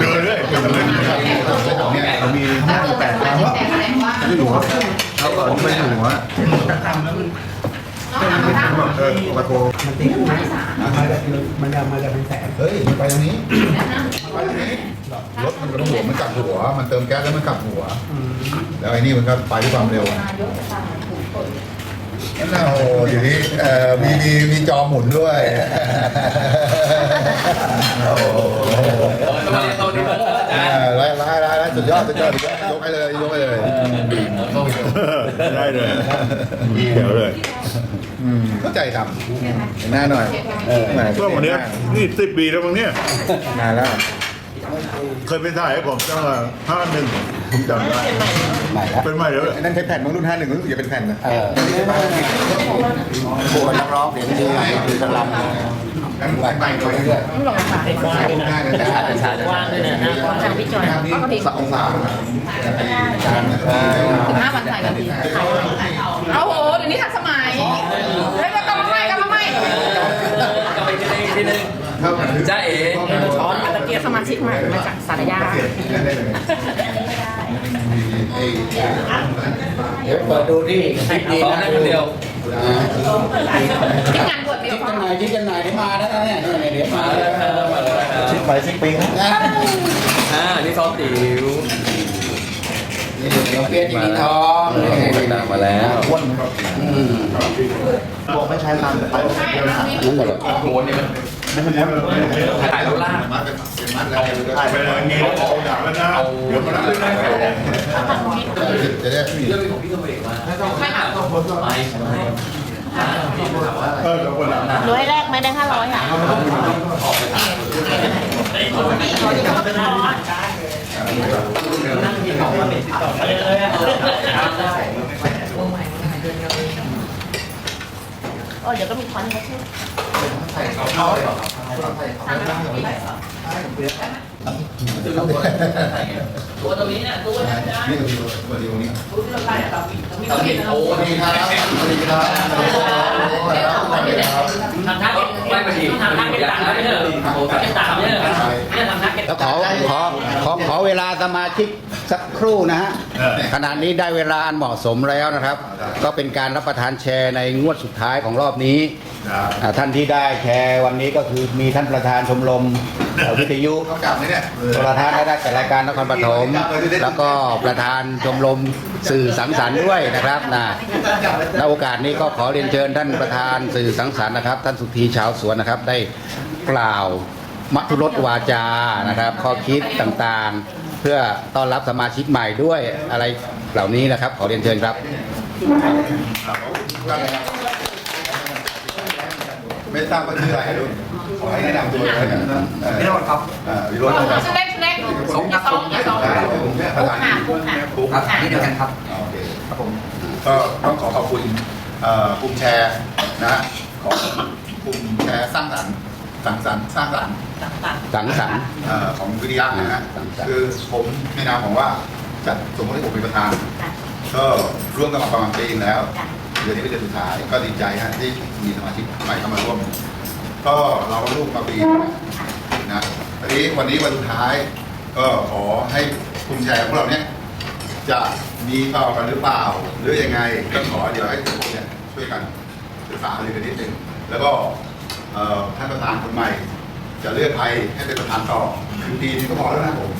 เดินเรื่อยเดินเรื่อยเนี่ยเรามีห้าแปดครั้งไม่รู้เขาก็ไม่รู้ว่าเออมาโทรมันติดมันมันจะมันจะเป็นแสนเฮ้ยไปตรงนี้ไปตรงนี้รถมันก็ต้องหัวมันกลับหัว มันเติมแก๊สแล้วมันกลับหัว แล้วไอ้นี่มันก็ไปด้วยความเร็ว นั่นน่ะโอ้เดี๋ยวนี้เอ่อมีมีมีจอหมุนด้วย โอ้โหเออไล่ไล่ไล่ไล่สุดยอดสุดยอดสุดยอดยกให้เลยยกให้เลยได้เลยเดี๋ยวเลยอืมเข้าใจทำเห็นหน้าหน่อยแหมช่วงวันนี้นี่สิบปีแล้วมั้งเนี่ยนานแล้ว เคยไปถ่ายให้ผมตั้งแต่ห้าหนึ่งผมจำได้ ใหม่แล้วเป็นใหม่แล้วไอ้นั่นใช้แผ่นบางรุ่นห้าหนึ่งรู้สึกจะเป็นแผ่นนะเออโบนักร้องเสียงดีคือสลัมนั่นใหม่ใหม่ไปเรื่อยต้องลองถ่ายว่างด้วยนะๆชาติชาติว่างด้วยนะทางพี่จอยเขาก็ดีสองสามถึงห้าวันถ่ายกันทีโอ้โหเดี๋ยวนี้ทันสมัยเฮ้ยกลับมาใหม่กลับมาใหม่กลับไปกินอีกทีนึงเท่ากันจ้าเอ๋ สมาชิกใหม่มาจากสารยาได้เลยไอ้เดี๋ยวเปิดดูที่คิดดีสองนะได้คนเดียวที่งานบวชเดียวคิดกันหน่อยคิดกันหน่อยเดี๋ยวมาแล้วนะเนี่ยเดี๋ยวมาแล้วชิดไปชิดปีครับอ่านี่ซอสติ๋วนี่เดี๋ยวเปียจีทองต่างมาแล้วอืมบอกไม่ใช้ตามไปนั่นแหละโหนี่มัน ถ่ายรูปล่างมัดเป็นเป็นมัดแล้วถ่ายไปเลยงี้เอาหนักแล้วนะเดี๋ยวมันรับไม่ได้จะได้มีเรื่องของพี่ตัวเองว่าไม่หาตัวคนไปใช่ไหมเอ อเดี๋ยวคนละร้อยแรกไม่ได้ห้าร้อยอะโอ้เดี๋ยวก็มีคอนเขาชื่อตัวตรงนี้เนี่ยตัวนี้นี่ก็มีตัวดีตรงนี้เราเห็นโอ้สวัสดีครับสวัสดีครับสวัสดีครับดีครับทำท่าไม่มาดีทำท่าเป็นต่างไม่ใช่เหรอเป็นต่างไม่ใช่เหรอเนี่ยแล้วขอขอขอขอเวลาสมาชิก สักครู่นะฮะขณะนี้ได้เวลาอันเหมาะสมแล้วนะครับ ก็เป็นการรับประทานแชร์ในงวดสุดท้ายของรอบนี้อ่าท่านที่ได้แชร์วันนี้ก็คือมีท่านประธานชมรมเอ่อวิทยุเขากลับไหมเนี่ยประธานได้จากรายการนครปฐมแล้วก็ประธานชมรมสื่อสังสรรค์ด้วยนะครับนะณโอกาสนี้ก็ขอเรียนเชิญท่านประธานสื่อสังสรรค์นะครับ ท่านสุธีชาวสวนนะครับได้กล่าว มัทุรสวาจานะครับ ข้อคิดต่างๆ เพื่อต้อนรับสมาชิกใหม่ด้วยอะไรเหล่านี้นะครับ ขอเรียนเชิญครับ ไม่ทราบว่าชื่ออะไรรุ่นขอให้แนะนำตัวเลยนะพี่โรจน์ครับพี่โรจน์ครับ เล็กเล็กสองสองสองผมเนี่ยประธานปุ๊กค่ะปุ๊กครับค่ะนี่เดียวกันครับโอเคครับผมก็ต้องขอขอบคุณเอ่อกลุ่มแชร์นะของกลุ่มแชร์สร้างสรรค์ สังสรรค์สร้างสรรค์สังสรรค์ เอ่อของวิทยานะฮะสังสรรค์คือผมในนามของว่าจัดสมมติให้ผมเป็นประธานก็ร่วมกันมาประมาณปีนึงแล้วเดือนนี้เป็นเดือนสุดท้ายก็ดีใจฮะที่มีสมาชิกใหม่เข้ามาร่วม ก็เราก็ร่วมมาปีนึงนะทีนี้วันนี้วันสุดท้าย ก็ขอให้กลุ่มแชร์พวกเราเนี่ยจะมีต่อกันหรือเปล่า หรือยังไงก็ขอเดี๋ยวให้ทุกคนเนี่ยช่วยกันศึกษาเรียนกันนิดนึงแล้วก็เอ่อ ท่านประธานคนใหม่ จะเลือกใครให้เป็นประธานต่อคือปีนี้ก็พอแล้วนะผม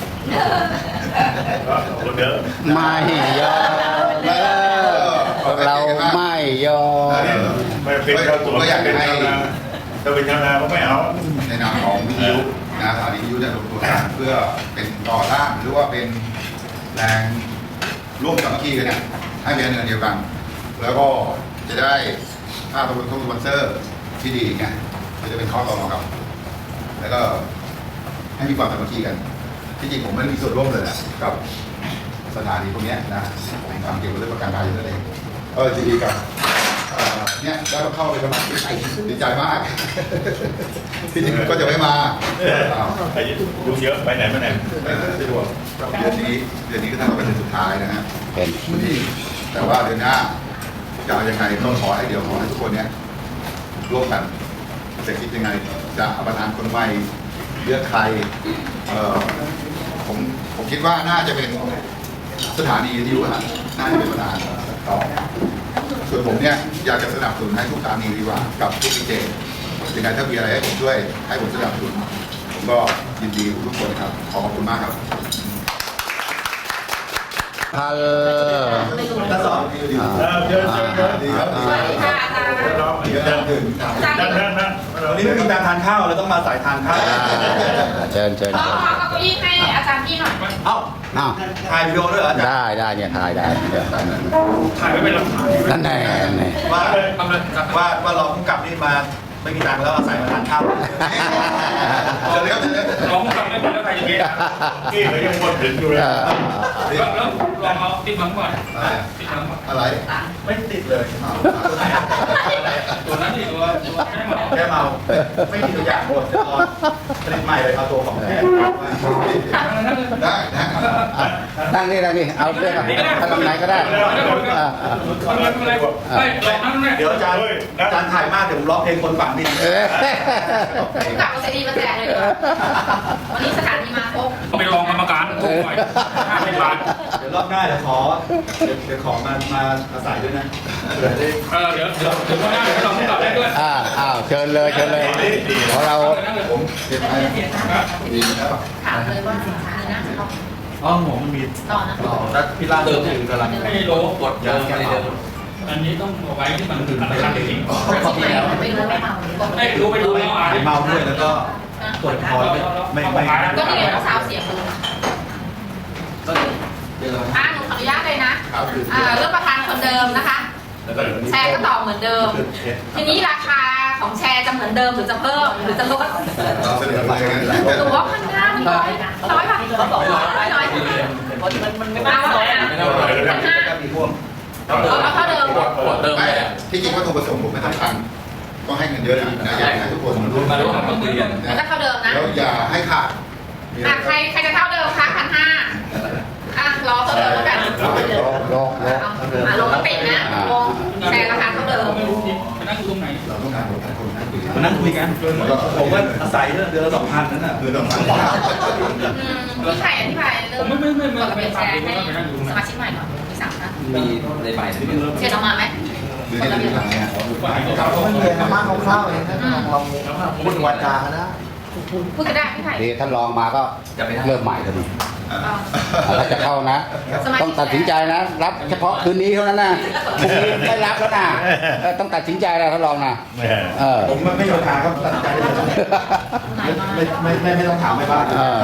คนเดิมไม่ยอมเออพวกเราไม่ยอมไม่เป็นเจ้าตัวเป็นชาวนาถ้าเป็นชาวนาก็ไม่เอาในนามของวิทยุนะสถานีวิทยุจะรวมตัวกันเพื่อเป็นต่อต้านหรือว่าเป็นแรงร่วมสามัคคีกันเนี่ยให้เป็นเงินเดียวกัน แล้วก็จะได้ค่าตัวเป็นสปอนเซอร์ที่ดีไง ก็จะเป็นข้อต่อรองกับ แล้วก็ให้มีความสามัคคีกัน ที่จริงผมไม่ได้มีส่วนร่วมเลยนะกับสถานีพวกเนี้ยนะผมทำเกี่ยวกับเรื่องประกันภัยอยู่นั่นเองเออจริงๆกับเอ่อเนี่ยได้มาเข้าไปสมัครดีใจมาก ที่จริงก็จะไม่มาอ้าวไอ้ยุ่งเยอะไปไหนมาไหนเออสะดวกเดือนนี้เดือนนี้ก็ท่านก็เป็นเดือนสุดท้ายนะฮะเป็นวันนี้แต่ว่าเดือนหน้าจะเอายังไงก็ขอให้เดี๋ยวขอให้ทุกคนเนี้ยร่วมกัน จะคิดยังไง จะเอาประธานคนใหม่เลือกใครเอ่อผมผมคิดว่าน่าจะเป็นสถานีวิทยุฮะน่าจะเป็นประธานต่อส่วนผมเนี่ยอยากจะสนับสนุนให้ทุกสถานีดีกว่ากับทุกดีเจยังไงถ้ามีอะไรให้ผมช่วยให้ผมสนับสนุนผมก็ยินดีทุกคนครับขอขอบคุณมากครับพันท่านสอนดีดีเชิญเชิญเชิญดีครับสวัสดีค่ะอาจารย์เดี๋ยวเดินถึงอาจารย์นั่นนั่นนั่น วันนี้ไม่มีการทานข้าวเราต้องมาสายทานข้าวอ่าเชิญเชิญขอเชิญขอเก้าอี้ให้อาจารย์พี่หน่อยเอ้าอ้าวถ่ายวิดีโอด้วยเหรออาจารย์ได้ได้เนี่ยถ่ายได้เดี๋ยวถ่ายไว้เป็นหลักฐานนั่นแน่นั่นแน่ว่าทำเลยครับว่าว่าเราผู้กำกับนี่มาไม่มีตังค์แล้วเอาใส่มาทานข้าวเชิญเลยครับเชิญเลยลองทำไม่เป็นแล้ว ใครจะเก็บกี้เขายังวนถึงอยู่เลยเออแล้วแล้วลองเอาติดหลังก่อนติดหลังก่อนอะไร ไม่ติดเลยตัวนั้นนี่ตัวตัวแค่เหมาแค่เมา ไม่มีตัวอย่างหมดเดี๋ยวรอผลิตใหม่เลยเอาตัวของแท้ได้ได้อะ นั่งนี่นั่งนี่เอาเรื่องถ้าทำไหนก็ได้อ่าอ่าทำอะไรทำอะไรเฮ้ยลองนั่นเนี่ยเดี๋ยวอาจารย์อาจารย์ถ่ายมากเดี๋ยวผมร้องเพลงคนฝันดินเอ้ยกลับมาเซรีมาแจกเลยเหรอวันนี้สถานีมาครบไปลองกรรมการถูกหน่อยห้าสิบบาทเดี๋ยวรอบหน้าเดี๋ยวขอเดี๋ยวเดี๋ยวขอมามาอาศัยด้วยนะเผื่อได้เออเดี๋ยวเดี๋ยวเดี๋ยวข้างหน้าเดี๋ยวลองกลับได้ด้วย อ่าอ้าวเชิญเลยเชิญเลยของเราผมเก็บให้ดีนะครับถามเลยว่าสถานีน่าจะต้อง อ๋อหมอมันมีต่อนะแล้วพี่ล่าเดิมถึงกำลังให้โลกดเดิมไปเดิมอันนี้ต้องเอาไว้ที่มันถึงอันตรายจริงไม่ไม่รู้ไม่เมาๆให้รู้ไปดูแล้วอ่านเมาด้วยแล้วก็ปวดคอไม่ไม่ไม่ก็นี่ไงต้องสาวเสียงดูอ่าหนูขออนุญาตเลยนะครับอ่าเรื่องประธานคนเดิมนะคะแล้วก็แชร์ก็ตอบเหมือนเดิม ทีนี้ราคาของแชร์จะเหมือนเดิมหรือจะเพิ่มหรือจะลดเราเสนอไปกันหรือว่าพันห้ามันน้อยน้อยป่ะน้ อยน้อยมันมันไม่มากเลยอะพันห้าก็มีพวกเอาเอาเท่าเดิมไม่ที่จริงวัตถุประสงค์ผมไม่ต้องการต้องให้เงินเยอะนะอยากให้ทุกคนรู้มารู้มาคุยกันมันก็เท่าเดิมนะแล้วอย่าให้ขาดอะใครใครจะเท่าเดิมคะพันห้าอะรอเท่าเดิมแล้วกันโลกโลกอะลงมตินะวง นเราต้องการคนคนนั่งคุยมานั่งคุยกันผมว่าอาศัยเดือนละสองพันนั่นน่ะคือต้องการอืมพี่ไข่อธิบายเรื่องผมไม่ไม่ไม่ไม่กฎระเบียบแชร์ให้ไม่นั่งอยู่ตรงไหนสมาชิกใหม่หน่อยมีสามท่านมีในใบที่เป็นเชิญออกมาไหมหรือที่ทำเนี่ยฝ่ายเขามันมีธรรมะคร่าวๆเองนะลองพูดวาจานะ พูดกันได้พี่ไข่ดีท่านรองมาก็เริ่มใหม่ทันทีถ้าจะเข้านะต้องตัดสินใจนะ รับเฉพาะคืนนี้เท่านั้นนะพรุ่งนี้ไม่รับแล้วนะเออต้องตัดสินใจแล้วท่านรองนะเออ ผมไม่มีปัญหาครับตัดใจเลยไม่ไม่ไม่ไม่ต้องถามไม่บ้านเออ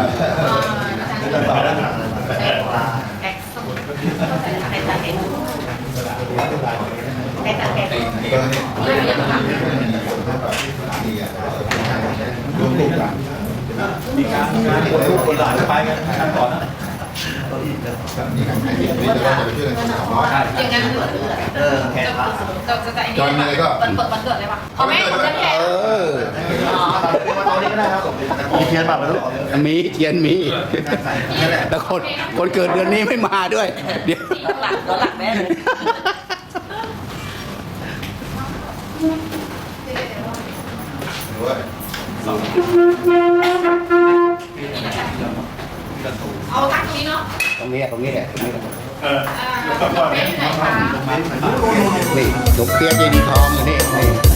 ไม่ต้องตอบแล้วแอกสมุดใครตัดเองใครตัดเองเออเนี่ยเรื่องเยอะค่ะนี่อะรวมกลุ่มกันมีการงานคนลูกคนหลานไปกันกันก่อนนะนี่กันให้ดีนี่จะว่าจะไปช่วยกันสองร้อยอย่างนั้นเออแขกจะจะจะไอ้นี่วันเปิดวันเกิดเลยป่ะเขาไม่ผมจะแขกเออตอนนี้ก็ได้ครับมีเทียนบัตรมาลูกมีเทียนมีแต่คนคนเกิดเดือนนี้ไม่มาด้วยเดี๋ยวหลักตัวหลักแน่เลย ด้วยเอาตั้งตรงนี้เนาะตรงนี้ตรงนี้แหละตรงนี้แหละเอออ่าเป็นไหนคะนี่หลวงเตี้ยเจดีย์ทองอยู่นี่ใน